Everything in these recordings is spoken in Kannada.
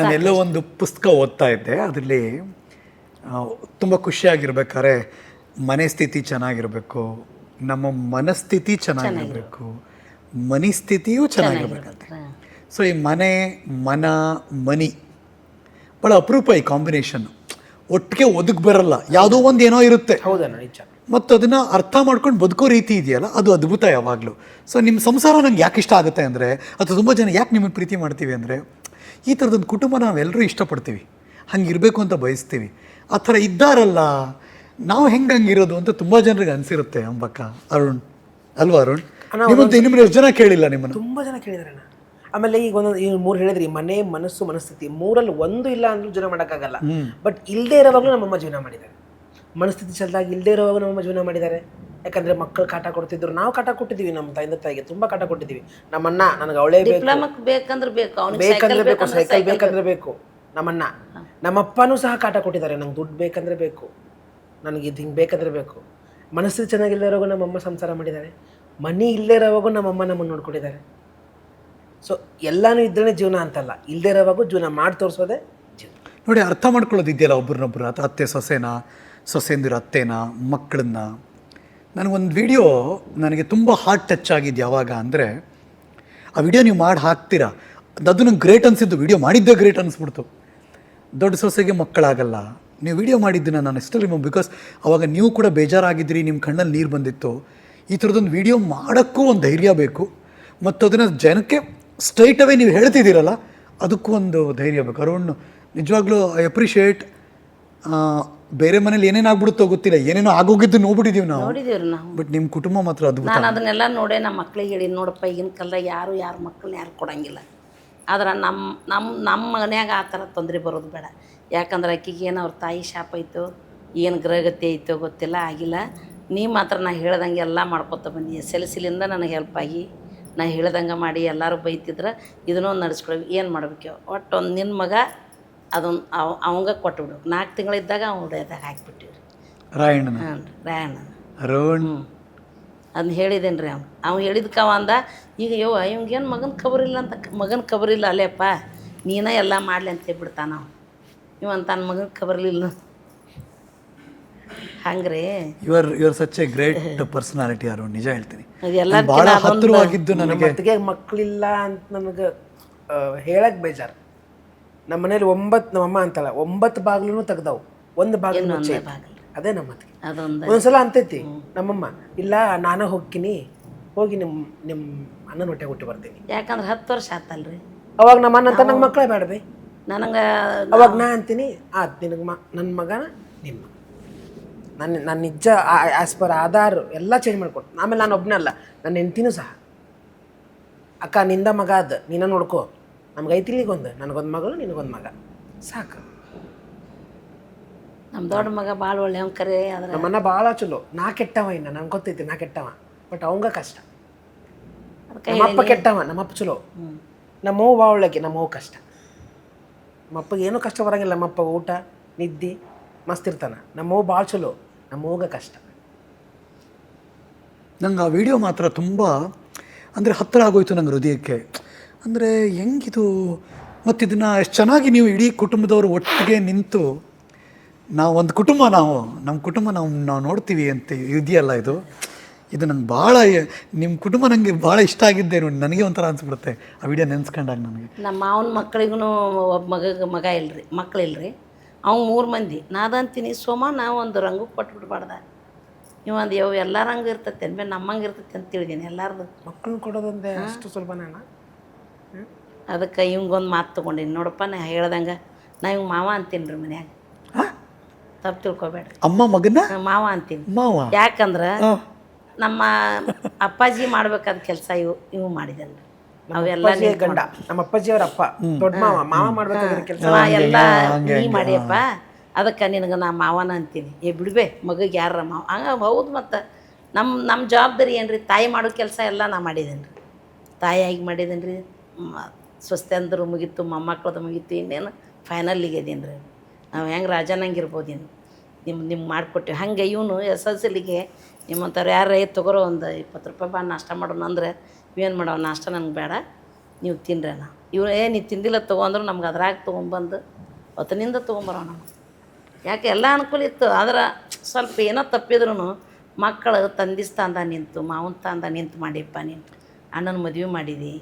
ನಾನು ಎಲ್ಲೋ ಒಂದು ಪುಸ್ತಕ ಓದ್ತಾ ಇದ್ದೆ. ಅದರಲ್ಲಿ ತುಂಬ ಖುಷಿಯಾಗಿರ್ಬೇಕಾದ್ರೆ ಮನೆ ಸ್ಥಿತಿ ಚೆನ್ನಾಗಿರಬೇಕು ನಮ್ಮ ಮನಸ್ಥಿತಿ ಚೆನ್ನಾಗಿರಬೇಕು ಮನಿಸ್ಥಿತಿಯೂ ಚೆನ್ನಾಗಿರ್ಬೇಕಂತೆ. ಸೊ ಈ ಮನೆ ಮನ ಮನಿ ಭಾಳ ಅಪರೂಪ ಈ ಕಾಂಬಿನೇಷನ್. ಒಟ್ಟಿಗೆ ಒದಗಿ ಬರಲ್ಲ. ಯಾವುದೋ ಒಂದು ಏನೋ ಇರುತ್ತೆ. ಮತ್ತು ಅದನ್ನು ಅರ್ಥ ಮಾಡ್ಕೊಂಡು ಬದುಕೋ ರೀತಿ ಇದೆಯಲ್ಲ ಅದು ಅದ್ಭುತ ಯಾವಾಗಲೂ. ಸೊ ನಿಮ್ಮ ಸಂಸಾರ ನಂಗೆ ಯಾಕೆ ಇಷ್ಟ ಆಗುತ್ತೆ ಅಂದರೆ ಅಥವಾ ತುಂಬ ಜನ ಯಾಕೆ ನಿಮಗೆ ಪ್ರೀತಿ ಮಾಡ್ತೀವಿ ಅಂದರೆ ಈ ಥರದೊಂದು ಕುಟುಂಬ ನಾವೆಲ್ಲರೂ ಇಷ್ಟಪಡ್ತೀವಿ. ಹಂಗೆ ಇರಬೇಕು ಅಂತ ಬಯಸ್ತೀವಿ. ಆ ಥರ ಇದ್ದಾರಲ್ಲ ನಾವು ಹೆಂಗೆ ಇರೋದು ಅಂತ ತುಂಬ ಜನರಿಗೆ ಅನಿಸಿರುತ್ತೆ ಅಂಬಕ್ಕ ಅರುಣ್ ಅಲ್ವಾ ಅರುಣ್? ನಿಮ್ಮಂತ ನಿಮ್ಮನ್ನ ಎಷ್ಟು ಜನ ಕೇಳಿಲ್ಲ ನಿಮ್ಮನ್ನು? ತುಂಬಾ ಜನ ಕೇಳಿದಾರಣ್ಣ ಆಮೇಲೆ ಈಗ ಒಂದೊಂದು ಈ ಮೂರು ಹೇಳಿದ್ರಿ ಮನೆ ಮನಸ್ಸು ಮನಸ್ಥಿತಿ. ಮೂರಲ್ಲಿ ಒಂದು ಇಲ್ಲ ಅಂದ್ರೂ ಜೀವನ ಮಾಡೋಕ್ಕಾಗಲ್ಲ. ಬಟ್ ಇಲ್ಲದೆ ಇರೋವಾಗಲೂ ನಮ್ಮಮ್ಮ ಜೀವನ ಮಾಡಿದ್ದಾರೆ. ಮನಸ್ಥಿತಿ ಚಲ್ದಾಗ ಇಲ್ಲದೆ ಇರೋವಾಗ ನಮ್ಮಮ್ಮ ಜೀವನ ಮಾಡಿದ್ದಾರೆ. ಯಾಕಂದ್ರೆ ಮಕ್ಕಳು ಕಾಟ ಕೊಡ್ತಿದ್ರು. ನಾವು ಕಾಟ ಕೊಟ್ಟಿದ್ದೀವಿ ನಮ್ಮ ತಂದೆ ತಾಯಿಗೆ ತುಂಬಾ ಕಾಟ ಕೊಟ್ಟಿದ್ದೀವಿ. ನಮ್ಮಣ್ಣ ನನಗೆ ಅವಳೇ ಬೇಕು. ಬೇಕಂದ್ರೆ ಬೇಕು ಅವ್ನಿಗೆ ಬೇಕಂದ್ರೆ ಬೇಕು ಸೈಕಲ್ ಬೇಕಂದ್ರೆ ಬೇಕು. ನಮ್ಮಣ್ಣ. ನಮ್ಮಪ್ಪನೂ ಸಹ ಕಾಟ ಕೊಟ್ಟಿದ್ದಾರೆ. ನಂಗೆ ದುಡ್ಡು ಬೇಕಂದ್ರೆ ಬೇಕು. ನನಗೆ ಇದು ಹಿಂಗೆ ಬೇಕಂದ್ರೆ ಬೇಕು. ಮನಸ್ಸು ಚೆನ್ನಾಗಿಲ್ಲದೆ ನಮ್ಮ ನಮ್ಮಮ್ಮ ಸಂಸಾರ ಮಾಡಿದ್ದಾರೆ. ಮನಿ ಇಲ್ಲದೆ ನಮ್ಮ ನಮ್ಮಮ್ಮ ನಮ್ಮನ್ನು ನೋಡ್ಕೊಂಡಿದ್ದಾರೆ. ಸೊ ಎಲ್ಲಾನು ಇದ್ರೇ ಜೀವನ ಅಂತಲ್ಲ. ಇಲ್ಲದೇ ಇರೋವಾಗೂ ಜೀವನ ಮಾಡಿ ತೋರಿಸೋದೇ ಜೀವನ. ನೋಡಿ ಅರ್ಥ ಮಾಡ್ಕೊಳ್ಳೋದು ಇದೆಯಲ್ಲ ಒಬ್ರನ್ನೊಬ್ರು ಅಥವಾ ಅತ್ತೆ ಸೊಸೆನ ಸೊಸೆಂದಿರ ಅತ್ತೆನ ಮಕ್ಕಳನ್ನ? ನನಗೊಂದು ವಿಡಿಯೋ ನನಗೆ ತುಂಬ ಹಾರ್ಟ್ ಟಚ್ ಆಗಿದ್ದು ಯಾವಾಗ ಅಂದರೆ, ಆ ವಿಡಿಯೋ ನೀವು ಮಾಡಿ ಹಾಕ್ತೀರಾ? ಅದು ನಂಗೆ ಗ್ರೇಟ್ ಅನಿಸಿದ್ದು ವಿಡಿಯೋ ಮಾಡಿದ್ದೇ ಗ್ರೇಟ್ ಅನಿಸ್ಬಿಡ್ತು. ದೊಡ್ಡ ಸೊಸೆಗೆ ಮಕ್ಕಳಾಗಲ್ಲ. ನೀವು ವಿಡಿಯೋ ಮಾಡಿದ್ದನ್ನ ನಾನು ಎಷ್ಟಲ್ಲಿ ಬಿಕಾಸ್ ಅವಾಗ ನೀವು ಕೂಡ ಬೇಜಾರಾಗಿದ್ದಿರಿ, ನಿಮ್ಮ ಕಣ್ಣಲ್ಲಿ ನೀರು ಬಂದಿತ್ತು. ಈ ಥರದೊಂದು ವಿಡಿಯೋ ಮಾಡೋಕ್ಕೂ ಒಂದು ಧೈರ್ಯ ಬೇಕು. ಮತ್ತು ಅದನ್ನು ಜನಕ್ಕೆ ಸ್ಟ್ರೈಟ್ ಅವೇ ನೀವು ಹೇಳ್ತಿದ್ದೀರಲ್ಲ, ಅದಕ್ಕೂ ಒಂದು ಧೈರ್ಯ ಬೇಕು. ಅರುಣ್, ನಿಜವಾಗ್ಲೂ ಐ ಅಪ್ರಿಷಿಯೇಟ್ ಬೇರೆ ಮನೇಲಿ ಏನೇನು ಆಗ್ಬಿಡುತ್ತೋ ಗೊತ್ತಿಲ್ಲ. ಏನೇನೋ ಆಗೋಗಿದ್ದು ನೋಡ್ಬಿಟ್ಟಿದೀವಿ ನಾವು. ನೋಡಿದೇವ್ರಿ ನಾವು. ಬಟ್ ನಿಮ್ಮ ಕುಟುಂಬ ಮಾತ್ರ ಅದ್ಭುತ. ನಾನು ಅದನ್ನೆಲ್ಲ ನೋಡೇ ನಮ್ಮ ಮಕ್ಳಿಗೆ ಹೇಳಿ ನೋಡಪ್ಪ ಈಗಿನ ಕಾಲದಾಗ ಯಾರು ಯಾರ ಮಕ್ಕಳನ್ನ ಯಾರು ಕೊಡಂಗಿಲ್ಲ. ಆದ್ರೆ ನಮ್ಮ ನಮ್ಮ ನಮ್ಮ ಮನ್ಯಾಗ ಆ ಥರ ತೊಂದರೆ ಬರೋದು ಬೇಡ. ಯಾಕಂದ್ರೆ ಆಕಿಗೆ ಏನು ಅವ್ರ ತಾಯಿ ಶಾಪ ಐತೋ ಏನು ಗ್ರಹಗತಿ ಐತೋ ಗೊತ್ತಿಲ್ಲ ಆಗಿಲ್ಲ. ನೀ ಮಾತ್ರ ನಾ ಹೇಳ್ದಂಗೆ ಎಲ್ಲ ಮಾಡ್ಕೊತ ಬನ್ನಿ ಎಸ್ ಎಲ್ ಸಿಲಿಂದ ನನಗೆ ಹೆಲ್ಪ್ ಆಗಿ ನಾ ಹೇಳ್ದಂಗೆ ಮಾಡಿ ಎಲ್ಲರೂ ಬೈತಿದ್ರೆ ಇದನ್ನೂ ನಡೆಸ್ಕೊಳ್ಳಿ ಏನು ಮಾಡ್ಬೇಕು ಒಟ್ಟು ಒಂದು ನಿನ್ನ ಮಗ ಅದೊಂದು ಅವ ಅವಂಗ ಕೊಟ್ಬಿಡು ನಾಲ್ಕು ತಿಂಗಳಿದ್ದಾಗ ಅವ್ನ ಹೃದಯದಾಗ ಹಾಕ್ಬಿಟ್ಟಿವ್ರಿ. ರಾಯಣ್ಣ ಹಾಂ ರಾಯಣ್ಣ ಅರುಣ್ ಅದನ್ನ ಹೇಳಿದ್ದೇನೆ ರೀ ಅವ್ನು. ಅವ್ನು ಹೇಳಿದ್ಕ ಅವ ಅಂದ ಈಗ ಯೋ ಇವಂಗೇನು ಮಗನ ಖಬರಿಲ್ಲ ಅಂತ ಮಗನ ಖಬರಿಲ್ಲ ಅಲ್ಲೇಪ್ಪ ನೀನೇ ಎಲ್ಲ ಮಾಡಲಿ ಅಂತ ಹೇಳ್ಬಿಡ್ತಾನ ಅವ ಇವನ್ ತನ್ನ ಮಗನ ಖಬರ್ಲಿಲ್ಲ ಹಂಗ್ರಿ? Your your such a great personality Arun. ನಿಜ ಹೇಳ್ತೀನಿ. ಅದೆಲ್ಲ ಎಲ್ಲ ಭಾಳ ಹತ್ತಿರವಾಗಿದ್ದು ನನಗೆ. ಮಕ್ಕಳಿಲ್ಲ ಅಂತ ನನಗೆ ಹೇಳಕ್ ಬೇಜಾರು. ನಮ್ಮ ಮನೇಲಿ ಒಂಬತ್ತು ನಮ್ಮಮ್ಮ ಅಂತಲ್ಲ ಒಂಬತ್ತು ಬಾಗಿಲು ತೆಗ್ದವು. ಒಂದು ಬಾಗಿಲು ಮುಚ್ಚೆ. ಅದೇ ನಮ್ಮ ಅತ್ತಿಗೆ ಅದೊಂದು. ಒಂದ್ಸಲ ಅಂತೈತಿ ನಮ್ಮಮ್ಮ ಇಲ್ಲ ನಾನು ಹೋಗ್ತೀನಿ ಹೋಗಿ ನಿಮ್ಮ ನಿಮ್ಮ ಅಣ್ಣನ ಹೊಟ್ಟೆ ಹುಟ್ಟಿ ಬರ್ತೀನಿ. ಯಾಕಂದ್ರೆ ಹತ್ತು ವರ್ಷ ಆತಲ್ರಿ. ಅವಾಗ ನಮ್ಮ ಅಣ್ಣ ಅಂತ ನಂಗೆ ಮಕ್ಕಳೇ ಬೇಡಬೇ ನನಗೆ ಅವಾಗ ನಾ ಅಂತೀನಿ ಆತ್ ನಿನಗೆ ಮ ನನ್ನ ಮಗನ ನಿಮ್ಮ ನನ್ನ ನನ್ನ ನಿಜ ಆಸ್ ಪರ್ ಆಧಾರ್ ಎಲ್ಲ ಚೇಂಜ್ ಮಾಡಿಕೊಟ್ಟು ಆಮೇಲೆ ನಾನು ಒಬ್ಬನೇ ಅಲ್ಲ ನನ್ನ ಹೆಂಡ್ತಿನೂ ಸಹ. ಅಕ್ಕ ನಿಂದ ಮಗ ಅದ ನೀನ ನೋಡ್ಕೋ. ನಮ್ಗೆ ಐತಿ ಇಲ್ಲಿಗೊಂದು ನನಗೊಂದು ಮಗಳು ನಿನಗೊಂದು ಮಗ. ಸಾಕು. ನಮ್ಮ ದೊಡ್ಡ ಮಗ ಭಾಳ ಒಳ್ಳೆ ಅವ್ನು ಕರೆ ಆದ್ರೆ ನಮ್ಮನ್ನ ಭಾಳ ಚಲೋ. ನಾ ಕೆಟ್ಟವ ಇನ್ನ ನಂಗೆ ಗೊತ್ತೈತಿ ನಾ ಕೆಟ್ಟವ. ಬಟ್ ಅವಂಗ ಕಷ್ಟ. ಅದಕ್ಕೆ ನಮ್ಮಪ್ಪ ಕೆಟ್ಟವ ನಮ್ಮಪ್ಪ ಚಲೋ. ನಮ್ಮವ್ವ ಭಾಳ ಒಳ್ಳೆಕಿ ನಮ್ಮವ್ವ ಕಷ್ಟ. ನಮ್ಮಪ್ಪಗೆ ಏನೂ ಕಷ್ಟ ಬರಂಗಿಲ್ಲ ನಮ್ಮಪ್ಪ ಊಟ ನಿದ್ದೆ ಮಸ್ತ್ ಇರ್ತಾನ. ನಮ್ಮವ್ವ ಭಾಳ ಚಲೋ ನಮ್ಮವ್ಗ ಕಷ್ಟ. ನಂಗೆ ಆ ವಿಡಿಯೋ ಮಾತ್ರ ತುಂಬ ಅಂದರೆ ಹತ್ತಿರ ಆಗೋಯ್ತು ನಂಗೆ ಹೃದಯಕ್ಕೆ. ಅಂದರೆ ಹೆಂಗಿದು? ಮತ್ತು ಇದನ್ನು ಎಷ್ಟು ಚೆನ್ನಾಗಿ ನೀವು ಇಡೀ ಕುಟುಂಬದವರು ಒಟ್ಟಿಗೆ ನಿಂತು ನಾವು ಒಂದು ಕುಟುಂಬ ನಾವು ನಮ್ಮ ಕುಟುಂಬ ನಾವು ನಾವು ನೋಡ್ತೀವಿ ಅಂತ ಇದೆಯಲ್ಲ ಇದು? ಇದು ನಂಗೆ ಭಾಳ ನಿಮ್ಮ ಕುಟುಂಬ ನನಗೆ ಭಾಳ ಇಷ್ಟ ಆಗಿದ್ದೆ ನೋಡಿ ನನಗೆ ಒಂಥರ ಅನ್ಸ್ಬಿಡುತ್ತೆ ಆ ವಿಡಿಯೋ ನೆನ್ಸ್ಕೊಂಡಾಗ ನನಗೆ. ನಮ್ಮ ಮಾವನ ಮಕ್ಕಳಿಗೂ ಒಬ್ಬ ಮಗ ಮಗ ಇಲ್ರಿ ಮಕ್ಳು ಇಲ್ರಿ ಅವ್ನು ಮೂರು ಮಂದಿ. ನಾದಂತೀನಿ ಸೋಮ ನಾವು ಒಂದು ರಂಗು ಕೊಟ್ಬಿಡ್ಬಾರ್ದ. ನೀವು ಒಂದು ಯಾವ ಎಲ್ಲ ರಂಗು ಇರ್ತೈತೆ ಅಂದ್ಮೇಲೆ ನಮ್ಮಂಗೆ ಇರ್ತೈತೆ ಅಂತ ತಿಳಿದೀನಿ ಎಲ್ಲರದು. ಮಕ್ಕಳು ಕೊಡೋದಂದ್ರೆ ಅಷ್ಟು ಸುಲಭನ ಅದಕ್ಕೆ ಇವಂಗೊಂದು ಮಾತು ತೊಗೊಂಡೀನಿ. ನೋಡಪ್ಪ ನಾ ಹೇಳ್ದಂಗೆ ನಾ ಇವ್ ಮಾವ ಅಂತೀನಿ ರೀ ಮನ್ಯಾಗ. ತಪ್ಪು ತಿಳ್ಕೊಬೇಡ್ರಿ. ಅಮ್ಮ ಮಗನ? ಮಾವ ಅಂತೀನಿ. ಮಾವ? ಯಾಕಂದ್ರೆ ನಮ್ಮ ಅಪ್ಪಾಜಿ ಮಾಡ್ಬೇಕಾದ ಕೆಲಸ ಇವು ಇವು ಮಾಡಿದಲ್ಲ. ಅವೆಲ್ಲ ಎಲ್ಲಾ ಗಂಡ ನಮ್ಮ ಅಪ್ಪಾಜಿ ಅವ್ರ ಅಪ್ಪ ದೊಡ್ಡ ಮಾವ ಮಾವ ಮಾಡ್ಬೇಕಾದ ಕೆಲಸ. ಎಲ್ಲ ನೀ ಮಾಡಿಯಪ್ಪ ಅದಕ್ಕೆ ನಿನಗೆ ನಾ ಮಾವನ ಅಂತೀನಿ. ಏ ಬಿಡ್ಬೇ ಮಗಗೆ ಯಾರ ಮಾವ? ಹಂಗ ಹೌದು ಮತ್ತು. ನಮ್ಮ ನಮ್ಮ ಜವಾಬ್ದಾರಿ ಏನ್ರಿ? ರೀ ತಾಯಿ ಮಾಡೋ ಕೆಲಸ ಎಲ್ಲ ನಾ ಮಾಡಿದ್ದೀನಿ ರೀ ತಾಯಿಯಾಗಿ ಮಾಡಿದ್ದೀನಿ ರೀ ಸ್ವಸ್ಥಂದ್ರು ಮುಗೀತು ಮೊಮ್ಮಕ್ಳದ್ದು ಮುಗೀತು, ಇನ್ನೇನು ಫೈನಲ್ಲಿಗೆ ಇದೀನಿ ರೀ. ನಾವು ಹೆಂಗೆ ರಾಜನಂಗೆ ಇರ್ಬೋದೇನು ನಿಮ್ಮ ನಿಮ್ಗೆ ಮಾಡಿಕೊಟ್ಟಿವಿ ಹಂಗೆ ಇವನು ಎಸ್ ಎಲ್ ಸಿಲಿಗೆ ನಿಮ್ಮಂಥವ್ರು ಯಾರು ತೊಗೊರೋ ಒಂದು ಇಪ್ಪತ್ತು ರೂಪಾಯಿ ಬಾ, ನಾಷ್ಟ ಮಾಡೋಣ ಅಂದ್ರೆ ಏನು ಮಾಡೋ ನಾಷ್ಟ ನನಗೆ ಬೇಡ, ನೀವು ತಿನ್ರಣ ಇವ್ರು, ಏ, ನೀವು ತಿಂದಿಲ್ಲ ತೊಗೊಂಡ್ರು ನಮ್ಗೆ ಅದ್ರಾಗ ತೊಗೊಂಬಂದು ಹೊತ್ತನಿಂದ ನಾವು. ಯಾಕೆ, ಎಲ್ಲ ಅನುಕೂಲ ಇತ್ತು, ಆದ್ರೆ ಸ್ವಲ್ಪ ಏನೋ ತಪ್ಪಿದ್ರು ಮಕ್ಕಳು ತಂದಿಸ್ತಾ ಅಂದ ನಿಂತು, ಮಾವನ ತಂದ ನಿಂತು ಮಾಡಿಪ್ಪ ನೀನು, ಅಣ್ಣನ ಮದುವೆ ಮಾಡಿದಿ.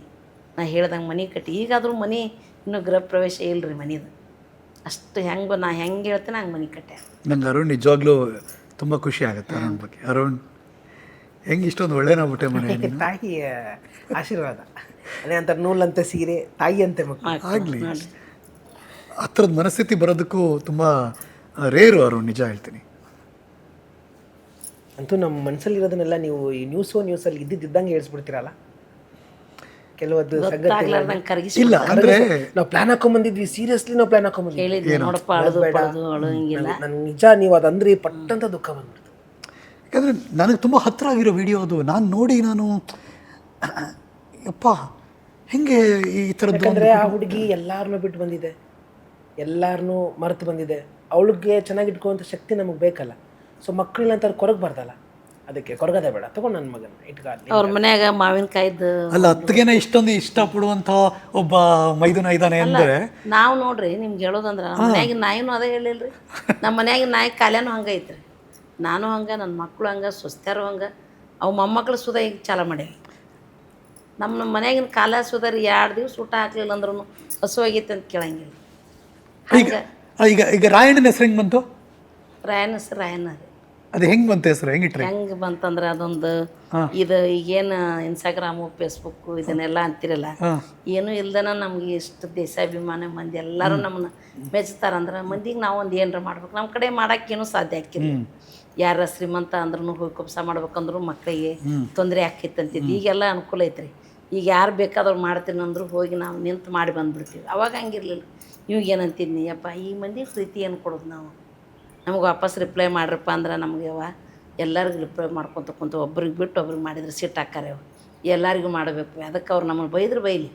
ನಾ ಹೇಳ್ದಂಗೆ ಮನೆ ಕಟ್ಟಿ. ಈಗಾದರೂ ಮನೆ ಇನ್ನೂ ಗೃಹ ಪ್ರವೇಶ ಇಲ್ರಿ ಮನೆದು. ಅಷ್ಟು ಹೆಂಗೆ ನಾ ಹೆಂಗೆ ಹೇಳ್ತೇನೆ ಹಂಗೆ ಮನೆ ಕಟ್ಟೆ. ನಂಗೆ ಅರುಣ್ ನಿಜವಾಗ್ಲೂ ತುಂಬ ಖುಷಿ ಆಗುತ್ತೆ ಅರುಣ್ ಬಗ್ಗೆ. ಅರುಣ್ ಹೆಂಗೆ ಇಷ್ಟೊಂದು ಒಳ್ಳೆನಾಗ್ಬಿಟ್ಟೆ ಮನೆ? ತಾಯಿಯ ಆಶೀರ್ವಾದ. ಅದೇ ಅಂತ ನೂಲಂತೆ ಸೀರೆ ತಾಯಿ ಅಂತೆ ಮಕ್ಕಳು ಹತ್ರದ ಆ ಥರದ ಮನಸ್ಥಿತಿ ಬರೋದಕ್ಕೂ ತುಂಬ ರೇರು ಅರುಣ್ ನಿಜ ಹೇಳ್ತೀನಿ. ಅಂತೂ ನಮ್ಮ ಮನಸ್ಸಲ್ಲಿರೋದನ್ನೆಲ್ಲ ನೀವು ಈ ನ್ಯೂಸೋ ನ್ಯೂಸಲ್ಲಿ ಇದ್ದಿದ್ದಂಗೆ ಹೇಳ್ಸ್ಬಿಡ್ತೀರಲ್ಲ? ಕೆಲವೊಂದು ಸಂಗತಿ ಕರಗಿಸಿ ಇಲ್ಲ ಅಂದ್ರೆ ನಾವು ಪ್ಲಾನ್ ಹಾಕೊಂಬಂದಿದ್ವಿ ಸೀರಿಯಸ್ಲಿ ನಾವು ಪ್ಲಾನ್ ಹಾಕೊಂಬಂದಿದ್ವಿ ಹೇಳಿದ್ವಿ ನೋಡಪ್ಪ ಅಳದು ಪಳದು ಅಳು ಹಿಂಗಿಲ್ಲ. ನನ್ಗೆ ನಿಜ ನೀವು ಅದಂದ್ರೆ ಪಟ್ಟಂತ ದುಃಖ ಬಂದ್ಬಿಡ್ತು. ಯಾಕಂದ್ರೆ ನನಗೆ ತುಂಬ ಹತ್ತಿರ ಆಗಿರೋ ವಿಡಿಯೋ ಅದು. ನಾನು ನೋಡಿ ನಾನು ಯಪ್ಪ ಹೆಂಗೆ ಈ ಥರದ್ದು ಯಾಕಂದ್ರೆ ಆ ಹುಡುಗಿ ಎಲ್ಲಾರನ್ನೂ ಬಿಟ್ಟು ಬಂದಿದೆ. ಎಲ್ಲಾರನ್ನೂ ಮರೆತು ಬಂದಿದೆ. ಅವಳಿಗೆ ಚೆನ್ನಾಗಿ ಇಟ್ಕೊಳ್ಳುವಂಥ ಶಕ್ತಿ ನಮಗೆ ಬೇಕಲ್ಲ. ಸೊ ಮಕ್ಕಳನ್ನ ಅಂತ ಕೊರಗಬಾರ್ದಲ್ಲ. ಅದಕ್ಕೆ ಕೊರಗದೆ ಬೇಡ. ತಗೊಂಡು ನನ್ನ ಮಗನ ಇಟ್ಕೊಂಡು ಅವ್ರ ಮನ್ಯಾಗ ಮಾವಿನಕಾಯ್ದು ಅಲ್ಲ ಅತ್ತಿಗೆನ ಇಷ್ಟೊಂದು ಇಷ್ಟ ಪಡುವಂತ ಒಬ್ಬ ಮೈದುನ ಇದ್ದಾನೆ ಅಂದ್ರೆ? ನಾವು ನೋಡ್ರಿ ನಿಮ್ಗೆ ಹೇಳೋದಂದ್ರೆ ನಮ್ಮ ಮನ್ಯಾಗಿನ ನಾಯಿನೂ ಅದೇ ಹೇಳಿಲ್ರಿ. ನಮ್ಮ ಮನ್ಯಾಗಿನ ನಾಯಿ ಕಾಲೇನೂ ಹಂಗೆ ಐತ್ರಿ. ನಾನು ಹಂಗೆ ನನ್ನ ಮಕ್ಕಳು ಹಂಗೆ ಸ್ವಸ್ಥರು ಹಂಗೆ ಅವು ಮೊಮ್ಮಕ್ಳು ಸುಧಾ ಈಗ ಚಾಲ ಮಾಡ್ಯಾವ ನಮ್ಮ ನಮ್ಮ ಮನ್ಯಾಗಿನ ಕಾಲ ಸುದರಿ ಎರಡು ದಿವ್ಸ ಊಟ ಹಾಕ್ಲಿಲ್ಲ ಅಂದ್ರೂ ಹಸುವಾಗೈತೆ ಅಂತ ಕೇಳಂಗಿಲ್ಲ. ಈಗ ಈಗ ಈಗ ರಾಯಣ್ಣನ ಹೆಸರು ಹೆಂಗೆ ಬಂತು? ರಾಯಣ್ಣ ಹೆಸರು ರಾಯಣ್ಣ ರೀ. ಅದು ಹೆಂಗೆ ಬಂತು ಹೆಸರು? ಹೆಂಗಿಟ್ರಿ ಹೆಂಗೆ ಬಂತಂದ್ರೆ ಅದೊಂದು ಇದು ಈಗೇನು ಇನ್ಸ್ಟಾಗ್ರಾಮು ಫೇಸ್ಬುಕ್ಕು ಇದನ್ನೆಲ್ಲ ಅಂತಿರಲ್ಲ ಏನೂ ಇಲ್ದನ ನಮ್ಗೆ ಇಷ್ಟು ದೇಶಾಭಿಮಾನ ಮಂದಿ ಎಲ್ಲರೂ ನಮ್ಮನ್ನ ಮೆಚ್ತಾರಂದ್ರೆ ಮಂದಿಗೆ ನಾವು ಒಂದು ಏನರ ಮಾಡ್ಬೇಕು. ನಮ್ಮ ಕಡೆ ಮಾಡೋಕ್ಕೇನು ಸಾಧ್ಯ ಆಕಿಲ್ಲ ಯಾರ ಶ್ರೀಮಂತ ಅಂದ್ರೂ ಹೋಗಿ ಕುಪ್ಸ ಮಾಡ್ಬೇಕಂದ್ರೂ ಮಕ್ಕಳಿಗೆ ತೊಂದರೆ ಆಕೈತೆ ಅಂತಿದ್ದು ಈಗೆಲ್ಲ ಅನುಕೂಲ ಐತ್ರಿ. ಈಗ ಯಾರು ಬೇಕಾದವ್ರು ಮಾಡ್ತೀನಿ ಅಂದ್ರು ಹೋಗಿ ನಾವು ನಿಂತು ಮಾಡಿ ಬಂದ್ಬಿಡ್ತೀವಿ. ಅವಾಗ ಹಂಗಿರ್ಲಿಲ್ಲ. ಇವಾಗ ಏನಂತಿದ್ನಿ ಅಪ್ಪ ಈ ಮಂದಿ ಪ್ರೀತಿ ಏನು ಕೊಡೋದು ನಾವು? ನಮಗೆ ವಾಪಸ್ ರಿಪ್ಲೈ ಮಾಡ್ರಪ್ಪ ಅಂದ್ರೆ ನಮಗೆ ಅವ ಎಲ್ಲರಿಗೂ ರಿಪ್ಲೈ ಮಾಡ್ಕೊತ ಕುಂತು ಒಬ್ರಿಗೆ ಬಿಟ್ಟು ಒಬ್ರಿಗೆ ಮಾಡಿದ್ರೆ ಸಿಟ್ಟು ಹಾಕಾರೆ ಅವ್ರು ಎಲ್ಲರಿಗೂ ಮಾಡಬೇಕು ಅದಕ್ಕೆ ಅವ್ರು ನಮ್ಮನ್ನು ಬೈದ್ರೆ ಬೈಲಿ.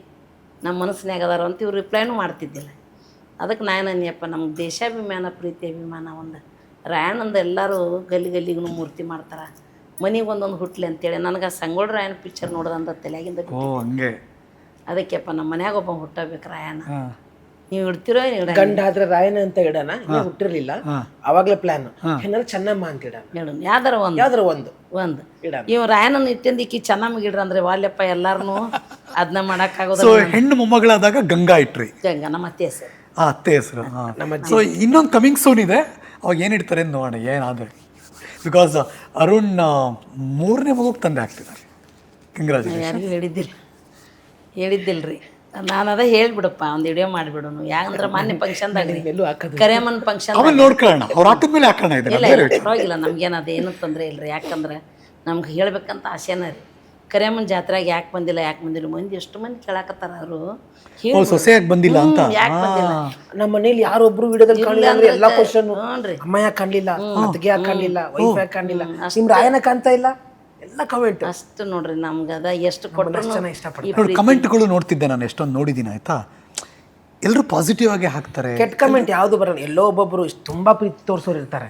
ನಮ್ಮ ಮನಸ್ಸಿನಾಗ ಅದಾರ ಅಂತ ಇವ್ರು ರಿಪ್ಲೈನೂ ಮಾಡ್ತಿದ್ದಿಲ್ಲ. ಅದಕ್ಕೆ ನಾನು ಅನ್ಯಪ್ಪ ನಮ್ಗೆ ದೇಶಾಭಿಮಾನ ಪ್ರೀತಿ ಅಭಿಮಾನ ಒಂದು ರಾಯಣ್ಣಂದು ಎಲ್ಲರೂ ಗಲ್ಲಿ ಗಲ್ಲಿಗೂ ಮೂರ್ತಿ ಮಾಡ್ತಾರೆ. ಮನೆಗೆ ಒಂದೊಂದು ಹುಟ್ಲಿ ಅಂತೇಳಿ. ನನಗೆ ಆ ಸಂಗೊಳ್ಳ ರಾಯಣ್ಣ ಪಿಕ್ಚರ್ ನೋಡ್ದಂದ ತಲೆಯಾಗಿಂದ ಅದಕ್ಕೆಪ್ಪ ನಮ್ಮ ಮನ್ಯಾಗ ಒಬ್ಬ ಹುಟ್ಟಬೇಕು ರಾಯಣ್ಣ. ನೀವು ಇಡ್ತಿರೋ ಇಡ ಗಂಡ ಆದ್ರೆ ರಾಯನ ಅಂತ ಇಡೋಣ ನೀವು ಹುಟ್ಟಿರ್ಲಿಲ್ಲ. ಅವಾಗ್ಲೇ ಪ್ಲಾನ್ ಏನಾದ್ರು ಚೆನ್ನಮ್ಮ ಅಂತ ಇಡೋಣ. ಯಾವ್ದಾರ ಒಂದು. ಯಾವ್ದಾರ ಒಂದು. ಒಂದು. ಇಡೋಣ. ನೀವು ರಾಯನನ್ನು ಇಟ್ಟಿಂದ ಈಕಿ ಚೆನ್ನಮ್ಮ ಇಡ್ರ ಅಂದ್ರೆ ವಾಲ್ಯಪ್ಪ ಎಲ್ಲಾರನು ಅದನ್ನ ಸೊ ಮಾಡೋಕ್ಕಾಗೋದಿಲ್ಲ ಹೆಣ್ಣು ಮೊಮ್ಮಗಳಾದಾಗ ಗಂಗಾ ಇಟ್ರಿ. ಗಂಗಾ ನಮ್ಮ ಅತ್ತೆ ಹೆಸರು. ಆ ಅತ್ತೆ ಹೆಸರು. ಸೊ ಇನ್ನೊಂದು ಕಮಿಂಗ್ ಸೂನ್ ಇದೆ. ಅವಾಗ ಏನು ಇಡ್ತಾರೆ ನೋಡೋಣ ಏನಾದ್ರೆ. ಬಿಕಾಸ್ ಅರುಣ್ ಮೂರನೇ ಮಗುಗೆ ತಂದೆ ಆಗ್ತಿದ್ದಾರೆ. ಕಂಗ್ರಾಚುಲೇಷನ್ ಯಾರಿಗೂ ಹೇಳಿದ್ದಿಲ್ಲ. ಹೇಳಿದ್ದಿಲ್ರಿ. ನಾನು ಅದ ಹೇಳ್ಬಿಡಪ್ಪ ಒಂದು ವಿಡಿಯೋ ಮಾಡಿಬಿಡೋನು ಯಾಕಂದ್ರೆ ಮಾನ್ಯ ಫಂಕ್ಷನ್ದಾಗ ಕರಿಯಮ್ಮನ ಫಂಕ್ಷನ್ ಆಮೇಲೆ ನೋಡ್ಕೊಳ್ಳೋಣ ಅವ್ರು ಹಾಕಿದ್ಮೇಲೆ ಹಾಕೋಣ ಇದನ್ನ ಇಲ್ಲ ಇಲ್ಲ ಪರವಾಗಿಲ್ಲ ನಮ್ಗೇನು ಅದೇನು ತೊಂದರೆ ಇಲ್ರಿ. ಯಾಕಂದ್ರೆ ನಮ್ಗೆ ಹೇಳ್ಬೇಕಂತ ಆಸೆನ ರೀ. ಕರೇಮನ್ ಜಾತ್ರೆಗೆ ಯಾಕೆ ಬಂದಿಲ್ಲ ಯಾಕೆ ಬಂದಿಲ್ಲ ಮಂದಿ ಎಷ್ಟು ಮಂದಿ ಕೇಳಾಕತ್ತಾರ ಅವರು? ಓ ಸೊಸೆಯಾಗಿ ಬಂದಿಲ್ಲ ಅಂತ? ಯಾಕೆ ಬಂದಿಲ್ಲ? ನಮ್ಮ ಮನೇಲಿ ಯಾರೊಬ್ರು ವಿಡಿಯೋದಲ್ಲಿ ಕಾಣಲಿಲ್ಲ ಅಂದ್ರೆ ಎಲ್ಲಾ ಕ್ವಶನ್ ಹ್ಞೂ ಅಮ್ಮ ಯಾಕೆ ಕಾಣಲಿಲ್ಲ ಅತ್ತಿಗೆ ಯಾಕೆ ಕಾಣಲಿಲ್ಲ ವೈಫ್ ಯಾಕೆ ಕಾಣಲಿಲ್ಲ. ನಿಮ್ ರಾಯನ ಕಾಣ್ತಾ ಇಲ್ಲ? ಎಲ್ಲ ಕಮೆಂಟ್ ಅಷ್ಟು ನೋಡ್ರಿ ನಮ್ಗೆ ಅದ ಎಷ್ಟು ಕೊಟ್ಟರು ಕಮೆಂಟ್ಗಳು ನೋಡ್ತಿದ್ದೆ ನಾನು ಎಷ್ಟೊಂದು ನೋಡಿದ್ದೀನಿ ಆಯ್ತಾ? ಎಲ್ಲರೂ ಪಾಸಿಟಿವ್ ಆಗಿ ಹಾಕ್ತಾರೆ. ಕೆಟ್ಟ ಕಮೆಂಟ್ ಯಾವುದು ಬರಲ್ಲ. ಎಲ್ಲೋ ಒಬ್ಬೊಬ್ರು ಇಷ್ಟು ತುಂಬಾ ಪ್ರೀತಿ ತೋರಿಸೋರು ಇರ್ತಾರೆ.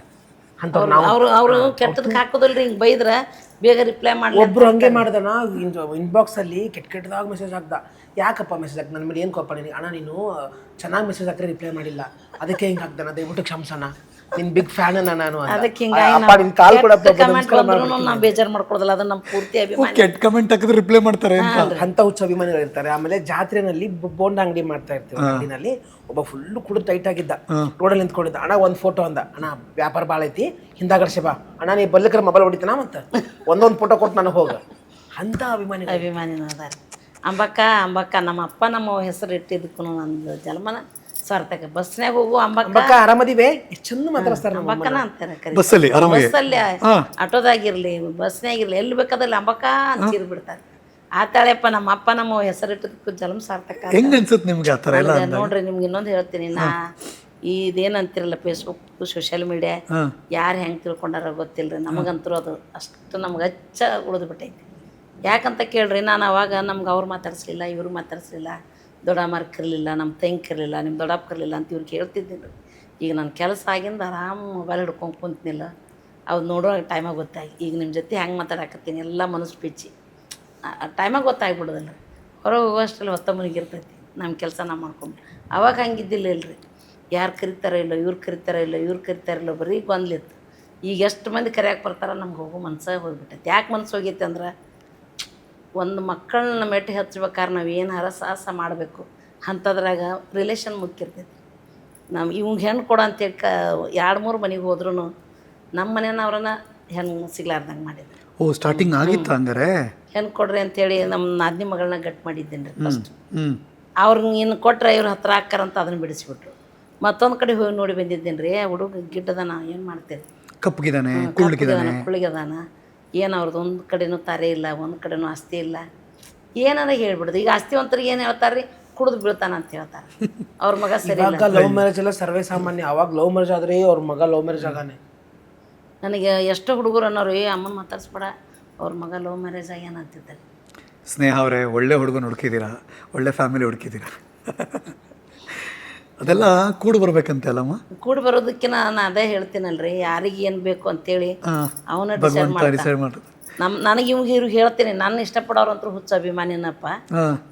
ಅವರು ಅವರು ಕೆಟ್ಟದಕ್ಕೆ ಹಾಕೋದಲ್ರಿ ಹಿಂಗೆ ಬೈದ್ರ ಬೇಗ ರಿಪ್ಲೈ ಮಾಡಿ ಒಬ್ರು ಹಂಗೆ ಮಾಡ್ದಣ ಇನ್ಬಾಕ್ಸ್ ಅಲ್ಲಿ ಕೆಟ್ಟ ಕೆಟ್ಟದಾಗ ಮೆಸೇಜ್ ಹಾಕ್ದ. ಯಾಕಪ್ಪ ಮೆಸೇಜ್ ಹಾಕ್ ನನ್ನ ಮೇಲೆ ಏನು ಕೋಪ? ನಿನಗೆ ಅಣ್ಣ ನೀನು ಚೆನ್ನಾಗಿ ಮೆಸೇಜ್ ಹಾಕಿದ್ರೆ ರಿಪ್ಲೈ ಮಾಡಿಲ್ಲ. ಅದಕ್ಕೆ ಹಿಂಗೆ ಹಾಕ್ದಣ ದಯವಿಟ್ಟು ಕ್ಷಮಿಸೋಣ ನಿನ್ ಬಿಗ್ ಫ್ಯಾನ್ ನಾನು ಅದಕ್ಕೆ ಹಿಂಗಾಗಿ ನಿನ್ ಕಾಲ್ ನಾವು ಬೇಜಾರು ಮಾಡ್ಕೊಡೋದಿಲ್ಲ ಅದನ್ನ ನಮ್ಮ ಪೂರ್ತಿ ಅಭಿಮಾನಿ. ಕೆಟ್ಟ ಕಮೆಂಟ್ ಹಾಕಿದ್ರೆ ರಿಪ್ಲೈ ಮಾಡ್ತಾರೆ ಅಂತ. ಅಂತ ಹುಚ್ಚ ಅಭಿಮಾನಿಗಳು ಇರ್ತಾರೆ ಆಮೇಲೆ ಜಾತ್ರೆನಲ್ಲಿ ಬೋಂಡ ಅಂಗಡಿ ಮಾಡ್ತಾ ಇರ್ತೀವಿ ಅಂಗಡಿನಲ್ಲಿ. ಒಬ್ಬ ಫುಲ್ ಕುಡು ಟೈಟ್ ಆಗಿದ್ದ. ರೋಡಲ್ಲಿ ನಿಂತ್ಕೊಂಡಿದ್ದ. ಅಣ್ಣ ಒಂದು ಫೋಟೋ ಅಂದ. ಅಣ್ಣ ವ್ಯಾಪಾರ ಭಾಳ ಐತಿ. ಹಿಂದಾಗಡೆ ಬಾ ಅಣ್ಣ ನೀ ಬಲ್ಲಕರ ಮೊಬೈಲ್ ಹೊಡಿತಾನ ಮತ್ತ? ಒಂದೊಂದು ಫೋಟೋ ಕೊಟ್ಟು ನನಗೆ ಹೋಗ. ಅಂತ ಅಭಿಮಾನಿ ಅಭಿಮಾನಿನ ಅದಾರ. ಅಂಬಕ್ಕ ಅಂಬಕ್ಕ ನಮ್ಮ ಅಪ್ಪ ನಮ್ಮ ಹೆಸರು ಇಟ್ಟಿದ್ದಕ್ಕೂ ನಂದು ಜನ್ಮನ. ಸಾರ್ಥಕ ಬಸ್ನ್ಯಾಗ ಹೋಗು ಅಂಬಕ್ಕ ಅಕ್ಕ ಆರಾಮದಿವೆ? ಎಷ್ಟು ಚಂದ ಮಾತಾಡ್ತಾರೆ ನಮ್ಮ ಅಂಬಕ್ಕನ ಅಂತಾರೆ ಕರಿ ಬಸ್ಸಲ್ಲಿ ಆರಾಮಾಗಿ. ಬಸ್ಸಲ್ಲಿ ಆಟೋದಾಗಿರ್ಲಿ ಬಸ್ನಾಗಿರ್ಲಿ ಎಲ್ಲಿ ಬೇಕಾದಲ್ಲಿ ಅಂಬಕ್ಕ ಅಂತೀರ್ ಬಿಡ್ತಾರೆ ಆತಾಳೆಪ್ಪ ನಮ್ಮ ಅಪ್ಪ ನಮ್ಮ ಹೆಸರಿಟ್ಟದಕ್ಕೂ ಜನ್ಮ ಸಾರ್ಥಕ ಅಂತ. ಹೆಂಗ್ ಅನ್ಸುತ್ತೆ ನಿಮ್ಗೆ ಆ ಥರ ಎಲ್ಲ ನೋಡ್ರಿ ನಿಮ್ಗೆ ಇನ್ನೊಂದು ಹೇಳ್ತೀನಿ. ನಾ ಇದೇನು ಅಂತಿರಲ್ಲ ಫೇಸ್ಬುಕ್ ಸೋಷಿಯಲ್ ಮೀಡಿಯಾ ಹಾಂ. ಯಾರು ಹೆಂಗೆ ತಿಳ್ಕೊಂಡಾರ ಗೊತ್ತಿಲ್ರಿ. ನಮಗಂತರೂ ಅದು ಅಷ್ಟು ನಮ್ಗೆ ಹಚ್ಚ ಉಳಿದು ಬಿಟ್ಟೈತಿ ಯಾಕಂತ ಕೇಳ್ರಿ ನಾನು ಅವಾಗ ನಮ್ಗೆ ಅವ್ರು ಮಾತಾಡಿಸ್ಲಿಲ್ಲ ಇವರು ಮಾತಾಡ್ಸ್ಲಿಲ್ಲ. ದೊಡ್ಡಮ್ಮರ್ಕ್ ಇರಲಿಲ್ಲ ನಮ್ಮ ತಂಗಿ ಇರಲಿಲ್ಲ ನಿಮ್ಮ ದೊಡ್ಡಪ್ಪ ಇರಲಿಲ್ಲ ಅಂತ ಇವ್ರಿಗೆ ಹೇಳ್ತಿದ್ದಿಲ್ಲ ಈಗ ನನ್ನ ಕೆಲಸ ಆಗಿಂದ ಆರಾಮ್ ಮೊಬೈಲ್ ಹಿಡ್ಕೊಂಡು ಕುಂತಿನಿಲ್ಲ. ಅವು ನೋಡೋ ಟೈಮಾಗ ಗೊತ್ತಾಗಿ, ಈಗ ನಿಮ್ಮ ಜೊತೆ ಹೆಂಗೆ ಮಾತಾಡಕತ್ತೀನಿ, ಎಲ್ಲ ಮನಸ್ಸು ಪಿಚ್ಚಿ. ಟೈಮಾಗ ಗೊತ್ತಾಗ್ಬಿಡೋದಲ್ಲ. ಹೊರಗೆ ಹೋಗುವಷ್ಟರಲ್ಲಿ ಹೊತ್ತ ಇರ್ತೈತಿ ನಮ್ಮ ಕೆಲಸ ನಾವು ಮಾಡ್ಕೊಂಡು. ಅವಾಗ ಹಂಗಿದ್ದಿಲ್ಲ ಇಲ್ರಿ. ಯಾರು ಕರಿತಾರೋ ಇಲ್ಲ, ಇವ್ರು ಕರಿತಾರೋ ಇಲ್ಲ, ಇವ್ರು ಕರಿತಾರೋ ಇಲ್ಲ, ಬರೀ ಗೊಂದಲಿತ್ತು. ಈಗ ಎಷ್ಟು ಮಂದಿ ಕರೆಯಕ್ಕೆ ಬರ್ತಾರ ನಮ್ಗೆ ಹೋಗೋ ಮನ್ಸ ಹೋಗ್ಬಿಟ್ಟೈತೆ. ಯಾಕೆ ಮನಸ್ಸು ಹೋಗೈತೆ ಅಂದ್ರೆ ಒಂದು ಮಕ್ಕಳನ್ನ ಮೆಟ್ಟಿ ಹಚ್ಬೇಕಾದ್ರೆ ನಾವು ಏನು ಹರಸಾಹಸ ಮಾಡಬೇಕು? ಅಂಥದ್ರಾಗ ರಿಲೇಷನ್ ಮುಖ್ಯ ಇರ್ತೈತಿ ನಮ್ಮ ಇವಂಗೆ ಹೆಣ್ಣು ಕೊಡು ಅಂತೇಳಿ ಕ ಎರಡು ಮೂರು ಮನೆಗೆ ಹೋದ್ರೂ ನಮ್ಮ ಮನೆಯವ್ರನ್ನ ಹೆಣ್ಣು ಸಿಗ್ಲಾರ್ದಂಗೆ ಮಾಡಿದ್ರು. ಓ ಸ್ಟಾರ್ಟಿಂಗ್ ಆಗಿತ್ತು ಹಂಗಾರೆ? ಹೆಣ್ಣು ಕೊಡ್ರಿ ಅಂತೇಳಿ ನಮ್ಮ ನಾದಿನಿ ಮಗಳನ್ನ ಗಟ್ ಮಾಡಿದ್ದೀನಿ ರೀ ಫಸ್ಟ್ ಅವ್ರನ್ನ ಅವ್ರಿಗೆ ಇನ್ನು ಕೊಟ್ರೆ ಇವ್ರ ಹತ್ರ ಹಾಕ್ಕಾರಂತ ಅದನ್ನು ಬಿಡಿಸಿಬಿಟ್ರು. ಮತ್ತೊಂದು ಕಡೆ ಹೋಗಿ ನೋಡಿ ಬಂದಿದ್ದೇನೆ ರೀ ಹುಡುಗ ಗಿಡ್ಡದನ ಏನು ಮಾಡ್ತೇವೆ ಕಪ್ಪಗಿದಾನೆ ಕುಳ್ಳಿಗಿದಾನೆ. ಏನು ಅವ್ರದ್ದು ಒಂದು ಕಡೆನೂ ತಾರೆ ಇಲ್ಲ ಒಂದು ಕಡೆನೂ ಆಸ್ತಿ ಇಲ್ಲ. ಏನಾರ ಹೇಳ್ಬಿಡ್ದು. ಈಗ ಆಸ್ತಿವಂತರಿಗೆ ಏನು ಹೇಳ್ತಾರೆ ರೀ ಕುಡಿದು ಬೀಳ್ತಾನ ಅಂತ ಹೇಳ್ತಾರೆ. ಅವ್ರ ಮಗ ಸರಿ ಇಲ್ಲ. ಇವಾಗ ಲವ್ ಮ್ಯಾರೇಜ್ ಎಲ್ಲ ಸರ್ವೇ ಸಾಮಾನ್ಯ. ಅವಾಗ ಲವ್ ಮ್ಯಾರೇಜ್ ಆದ್ರೆ ಅವ್ರ ಮಗ ಲವ್ ಮ್ಯಾರೇಜ್ ಆಗಾನೆ. ನನಗೆ ಎಷ್ಟೋ ಹುಡುಗರು ಅನ್ನೋರು ಏ ಅಮ್ಮನ ಮಾತಾಡ್ಸ್ಬೇಡ. ಅವ್ರ ಮಗ ಲವ್ ಮ್ಯಾರೇಜ್ ಆಗ್ಯಾನ ಅಂತಿದ್ದಾರೆ. ಸ್ನೇಹ ಅವರೇ ಒಳ್ಳೆ ಹುಡುಗನ ಹುಡುಕಿದ್ದೀರಾ ಒಳ್ಳೆ ಫ್ಯಾಮಿಲಿ ಹುಡುಕಿದ್ದೀರಾ ಅದೆಲ್ಲ ಕೂಡಿ ಬರ್ಬೇಕಂತೆ ಅಲ್ಲಮ್ಮ? ಕೂಡಿ ಬರೋದಕ್ಕೆ ನಾನು ಅದೇ ಹೇಳ್ತೀನಲ್ರಿ ಯಾರಿಗೆ ಏನು ಬೇಕು ಅಂತೇಳಿ ಅವನ ಡಿಸೈಡ್ ಮಾಡ್ತಾನೆ ನಮ್ಮ ನನಗೆ ಇವ್ಗೆ ಇವ್ರಿಗೆ ಹೇಳ್ತೀನಿ ನನ್ನ ಇಷ್ಟಪಡೋರು ಅಂತೂ ಹುಚ್ಚ ಅಭಿಮಾನಿನಪ್ಪ.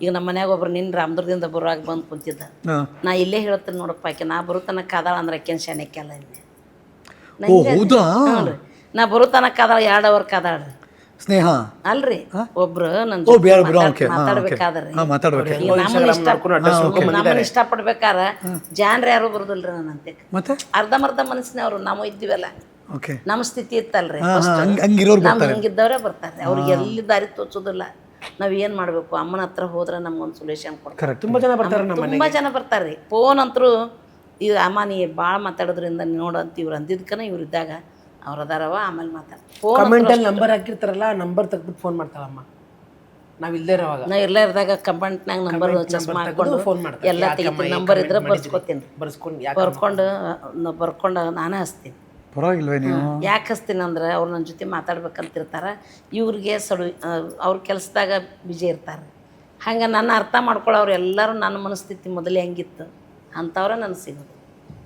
ಈಗ ನಮ್ಮ ಮನ್ಯಾಗ ಒಬ್ರು ನಿನ್ ರಾಮದುರ್ಗದಿಂದ ಬರುವಾಗ ಬಂದು ಕುಂತಿದ್ದ. ನಾ ಇಲ್ಲೇ ಹೇಳ್ತೀನಿ ನೋಡಪ್ಪ ಆಕೆ ನಾ ಬರುತನ ಕಾದಾಳ ಅಂದ್ರೆ ಆಕೆನ್ ಕೆಲ ಇಲ್ಲಿ. ನಾ ನಾ ಬರುತನ ಕಾದಾಳ ಎರಡು ಅವರ್ ಕಾದಾಳ್ರಿ ಸ್ನೇಹ. ಅಲ್ರಿ. ಒಬ್ರು ನನ್ ಓ ಬೇರೆ ಬಿಡು ಓಕೆ ಹಾಂ ಓಕೆ ಮಾತಾಡ್ಬೇಕಾದ್ರೆ. ಹಾಂ ಮಾತಾಡ್ಬೇಕು ಈಗ ನಮ್ಮನ್ನ ಇಷ್ಟ ನಮ್ಮನ್ನ ಇಷ್ಟಪಡ್ಬೇಕಾರ ಜಾನ್ರ ಯಾರು ಬರುದಿಲ್ರಿ ನನ್ನ ಅಂತೆ ಮತ್ತೆ? ಅರ್ಧಂಬರ್ಧ ಮನಸ್ಸಿನವ್ರು ನಾವು ಇದ್ದೀವಲ್ಲ. ಓಕೆ ನಮ್ಮ ಸ್ಥಿತಿ ಇತ್ತಲ್ರಿ ಹಾಂ ಹಾಂ ಹಂಗೆ ಹಂಗಿರೋರು ನಮ್ ಹಿಂಗಿದ್ದವ್ರೆ ಬರ್ತಾರೆ. ಅವ್ರಿಗೆ ಎಲ್ಲಿ ದಾರಿ ತೋಚೋದಿಲ್ಲ. ನಾವ್ ಏನ್ ಮಾಡ್ಬೇಕು? ಅಮ್ಮನ ಹತ್ರ ಹೋದ್ರೆ ನಮ್ಗೊಂದು ಸೊಲ್ಯೂಷನ್ ಕೊಡ್ತಾರೆ. ಕರೆಕ್ಟ್ ತುಂಬಾ ಜನ ಬರ್ತಾರೆ ನಮ್ಮ ತುಂಬಾ ಜನ ಬರ್ತಾರೆ. ರೀ ಫೋನ್ ಅಂತರೂ ಇದು ಅಮ್ಮ ನೀ ಭಾಳ ಮಾತಾಡೋದ್ರಿಂದ ನೋಡು ಅಂತ ಇವ್ರು ಅಂದಿದ್ಕನ ಇವ್ರು ಇದ್ದಾಗ ಅವ್ರು ಅದಾರವ ಆಮೇಲೆ ಮಾತಾಡ. ಫೋನ್ ಕಮೆಂಟ್ ಅಲ್ಲಿ ನಂಬರ್ ಹಾಕಿರ್ತಾರಲ್ಲ ನಂಬರ್ ತೆಗೆದ್ಬಿಟ್ಟು ಫೋನ್ ಮಾಡ್ತಾಳಮ್ಮ. ನಾವು ಇಲ್ಲದೆ ಇರೋವಾಗ. ನಾ ಎಲ್ಲ ಇರ್ದಾಗ ಕಂಬಂಟ್ನಾಗ ನಂಬರ್ ಚೆಕ್ ಮಾಡ್ಕೊಂಡು ಫೋನ್ ಮಾಡ್ತಾರೆ ಎಲ್ಲ ತೆಗಿತೀನಿ ನಂಬರ್ ಇದ್ರೆ ಬರ್ಸ್ಕೊತೀನಿ. ಬರ್ಸ್ಕೊಂಡು ಯಾಕೆ ಬರ್ಕೊಂಡು ನ- ಬರ್ಕೊಂಡು ನಾನೇ ಹಚ್ತೀನಿ. ಪರವಾಗಿಲ್ವೇ ನೀವು? ಯಾಕೆ ಹಚ್ತೀನಿ ಅಂದ್ರೆ ಅವ್ರು ನನ್ನ ಜೊತೆ ಮಾತಾಡ್ಬೇಕಂತಿರ್ತಾರೆ. ಇವ್ರಿಗೆ ಸಡು ಅವ್ರ ಕೆಲಸದಾಗ ಬಿಜಿ ಇರ್ತಾರೆ. ಹಂಗೆ ನನ್ನ ಅರ್ಥ ಮಾಡ್ಕೊಳ್ಳೋರು ಎಲ್ಲರೂ ನನ್ನ ಮನಸ್ಥಿತಿ ಮೊದಲೇ ಹೆಂಗಿತ್ತು. ಅಂಥವ್ರೆ ನನಗೆ ಸಿಗೋದು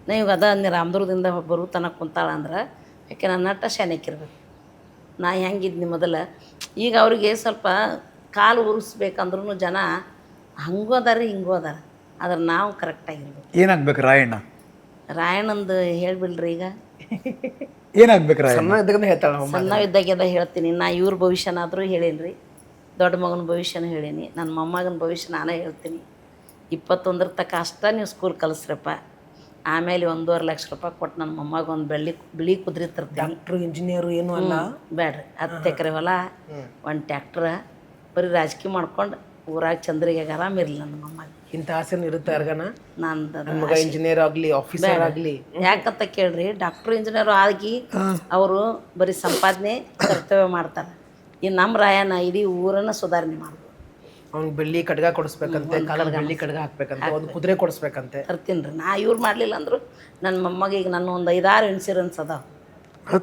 ನಾ ಇವಾಗ ಅದ ಅಂದೆ ರಾಮದುರ್ಗದಿಂದ ಬರು ತನಕ ಕುಂತಾಳ ಅಂದ್ರೆ ಯಾಕೆ ನನ್ನ ನಟ ಶಾನ್ಯಕ್ಕಿರ್ಬೇಕು ನಾ ಹೆಂಗಿದ್ನಿ ಮೊದಲು. ಈಗ ಅವ್ರಿಗೆ ಸ್ವಲ್ಪ ಕಾಲು ಉರಿಸ್ಬೇಕಂದ್ರೂ ಜನ ಹಂಗೂ ಹಿಂಗೋದಾರ ಹಿಂಗೂ ಅದಾರ. ಆದ್ರೆ ನಾವು ಕರೆಕ್ಟಾಗಿರ್ಬೇಕು ಏನಾಗ್ಬೇಕು ರಾಯಣ್ಣ? ರಾಯಣ್ಣಂದು ಹೇಳ್ಬಿಡ್ರಿ ಈಗ. ಏನಾಗ್ಬೇಕು ರಾಯಣ್ಣ? ಸಣ್ಣ ಇದ್ದಾಗ ಹೇಳ್ತಾಳ ಅಮ್ಮ ಸಣ್ಣವಿದ್ದಾಗೆಲ್ಲ ಹೇಳ್ತೀನಿ. ನಾ ಇವ್ರ ಭವಿಷ್ಯನಾದರೂ ಹೇಳೀನಿ ರೀ ದೊಡ್ಡ ಮಗನ ಭವಿಷ್ಯನೂ ಹೇಳೀನಿ. ನನ್ನ ಮೊಮ್ಮಗನ ಭವಿಷ್ಯ ನಾನೇ ಹೇಳ್ತೀನಿ. ಇಪ್ಪತ್ತೊಂದರ ತಕ್ಕ ಅಷ್ಟ ನೀವು ಸ್ಕೂಲ್ ಕಲಿಸ್ರಪ್ಪ. ಆಮೇಲೆ ಒಂದೂವರೆ ಲಕ್ಷ ರೂಪಾಯಿ ಕೊಟ್ಟು ನನ್ನ ಮೊಮ್ಮಗ ಒಂದು ಬೆಳ್ಳಿ ಬಿಳಿ ಕುದುರೆ ತರ್ತೀನಿ. ಡಾಕ್ಟ್ರು ಇಂಜಿನಿಯರ್ ಏನು ಅಲ್ಲ? ಬೇಡ್ರಿ ಹತ್ತು ಎಕರೆ ಹೊಲ ಒಂದು ಟ್ಯಾಕ್ಟ್ರ ಬರೀ ರಾಜಕೀಯ ಮಾಡ್ಕೊಂಡು ಊರಾಗ ಚಂದ್ರಿಗೆ ಆರಾಮಿರಲಿ ನನ್ನ ಮೊಮ್ಮಗ. ಇಂಥ ಆಸೆನೂ ಇರುತ್ತೆ ಅರ್ಗನ? ನನ್ನ ಮಗ ಇಂಜಿನಿಯರ್ ಆಗಲಿ ಆಫೀಸರ್ ಆಗಲಿ. ಯಾಕಂತ ಕೇಳ್ರಿ ಡಾಕ್ಟ್ರು ಇಂಜಿನಿಯರ್ ಆಗಿ ಅವರು ಬರೀ ಸಂಪಾದನೆ ಕರ್ತವ್ಯ ಮಾಡ್ತಾರೆ. ಈ ನಮ್ಮ ರಾಯನ ಇಡೀ ಊರನ್ನು ಸುಧಾರಣೆ ಮಾಡ್ಬೋದು ಅವ್ನಿಗೆ ಬೆಳ್ಳಿ ಕಡ್ಗ ಕೊಡಿಸ್ಬೇಕಂತೆ ಕಾಲಲ್ಲಿ ಬೆಳ್ಳಿ ಕಡ್ಗ ಹಾಕ್ಬೇಕಂತೆ ಒಂದು ಕುದುರೆ ಕೊಡಿಸ್ಬೇಕಂತೆ. ತರ್ತೀನಿ ರೀ. ನಾ ಇವ್ರು ಮಾಡಲಿಲ್ಲ ಅಂದ್ರು ನನ್ನ ಮೊಮ್ಮಗಿಗೆ ನನ್ನ ಒಂದು ಐದಾರು ಇನ್ಸೂರೆನ್ಸ್ ಅದಾವ.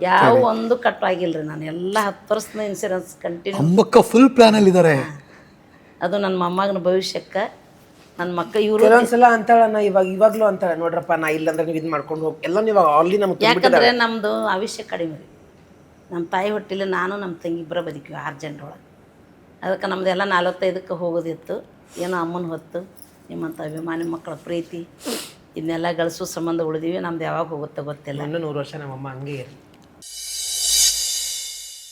ಯಾವ ಒಂದು ಕಟ್ ಆಗಿಲ್ಲ ರೀ ನಾನು. ಎಲ್ಲ ಹತ್ತು ವರ್ಷದ ಇನ್ಸೂರೆನ್ಸ್ ಕಂಟಿನ್ಯೂ ಅಂಬಕ್ಕ ಫುಲ್ ಪ್ಲಾನಲ್ಲಿ ಇದ್ದಾರೆ ಅದು ನನ್ನ ಮೊಮ್ಮಗನ ಭವಿಷ್ಯಕ್ಕೆ ನನ್ನ ಮಕ್ಕ ಇವರು ಒಂದ್ಸಲ ಅಂತಾಳ ನಾ ಇವಾಗ ಇವಾಗ್ಲೂ ಅಂತಾಳೆ ನೋಡ್ರಪ್ಪ ನಾ ಇಲ್ಲಂದ್ರೆ ನೀವು ಇದು ಮಾಡ್ಕೊಂಡು ಹೋಗಿ. ಎಲ್ಲ ನೀವು ಅಲ್ಲಿ ನಮ್ಗೆ ಯಾಕಂದ್ರೆ ನಮ್ಮದು ಆವಿಷ್ಯ ಕಡಿಮೆ ರೀ. ನಮ್ಮ ತಾಯಿ ಹೊಟ್ಟಿಲಿ ನಾನು ನಮ್ಮ ತಂಗಿ ಇಬ್ಬರ ಬದುಕಿವಿ ಆರು ಜನರೊಳಗೆ. ಅದಕ್ಕೆ ನಮ್ಮದೆಲ್ಲ ನಲವತ್ತೈದಕ್ಕೆ ಹೋಗೋದಿತ್ತು. ಏನೋ ಅಮ್ಮನ ಹೊತ್ತು, ನಿಮ್ಮಂಥ ಅಭಿಮಾನಿ ಮಕ್ಕಳ ಪ್ರೀತಿ ಇದನ್ನೆಲ್ಲ ಗಳಿಸೋ ಸಂಬಂಧ ಉಳಿದೀವಿ. ನಮ್ದು ಯಾವಾಗ ಹೋಗುತ್ತೆ ಗೊತ್ತಿಲ್ಲ. ಇನ್ನೂ ನೂರು ವರ್ಷ ನಮ್ಮಮ್ಮ ಹಂಗೆ ಇರಲಿ